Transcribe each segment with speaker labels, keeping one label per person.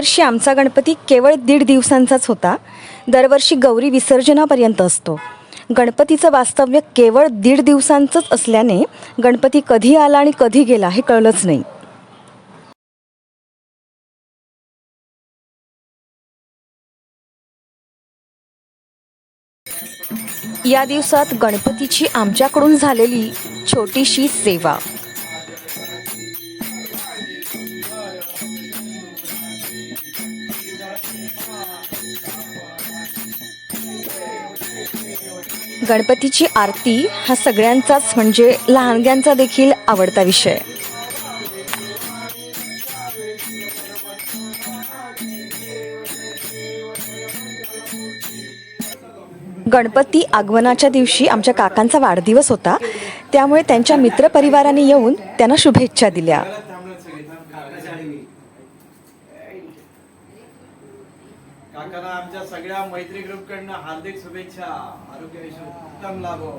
Speaker 1: यावर्षी आमचा गणपती केवळ दीड दिवसांचाच होता. दरवर्षी गौरी विसर्जनापर्यंत असतो. गणपतीचं वास्तव्य केवळ दीड दिवसांचंच असल्याने गणपती कधी आला आणि कधी गेला हे कळलंच नाही. या दिवसात गणपतीची आमच्याकडून झालेली छोटीशी सेवा. गणपतीची आरती हा सगळ्यांचाच म्हणजे लहानग्यांचा देखील आवडता विषय. गणपती आगमनाच्या दिवशी आमच्या काकांचा वाढदिवस होता. त्यामुळे त्यांच्या मित्रपरिवाराने येऊन त्यांना शुभेच्छा दिल्या.
Speaker 2: काकांना आमच्या सगळ्या मैत्री ग्रुपकडनं हार्दिक शुभेच्छा. आरोग्य उत्तम लाभो.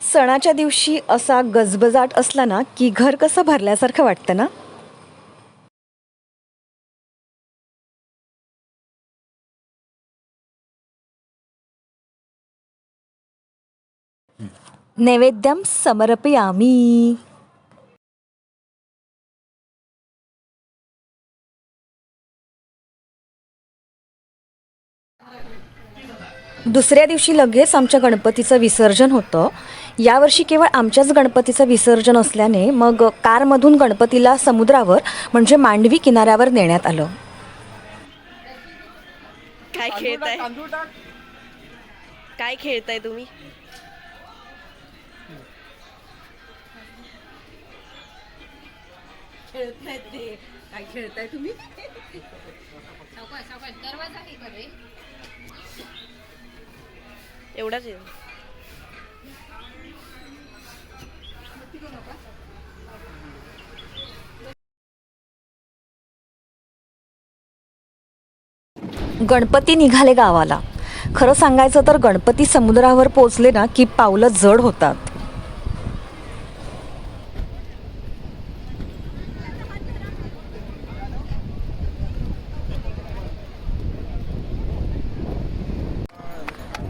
Speaker 1: सणाच्या दिवशी असा गजबजाट असला ना की घर कसं भरल्यासारखं वाटतं ना? नैवेद्यम समर्पयामी. दुसऱ्या दिवशी लगेच आमच्या गणपतीचं विसर्जन होतं. यावर्षी केवळ आमच्याच गणपतीचं विसर्जन असल्याने मग कारमधून गणपतीला समुद्रावर म्हणजे मांडवी किनाऱ्यावर नेण्यात आलं.
Speaker 3: काय खेळताय? काय खेळताय तुम्ही? एवढाच येईल
Speaker 1: गणपती निघाले गावाला. खरं सांगायचं तर गणपती समुद्रावर पोचले ना की पावलं जड होतात.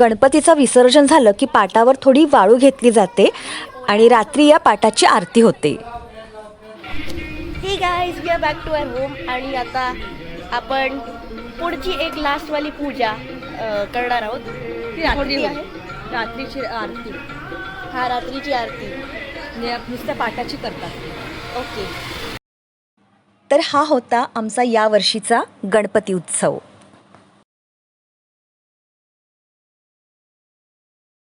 Speaker 1: गणपतीचं विसर्जन झालं की पाटावर थोडी वाळू घेतली जाते आणि रात्री या पाटाची आरती होते.
Speaker 3: Hey guys we are back to our home आणि आता आपण पुढची एक लास्टवाली पूजा अ, करणार आहोत.
Speaker 4: ती रात्री
Speaker 3: कोणती
Speaker 4: होईल.
Speaker 3: आहे?
Speaker 4: रात्रीची आरती.
Speaker 3: हा रात्रीची आरती.
Speaker 4: नुसत्या पाटाची करतात.
Speaker 3: ओके
Speaker 1: तर हा होता आमचा या वर्षीचा गणपती उत्सव.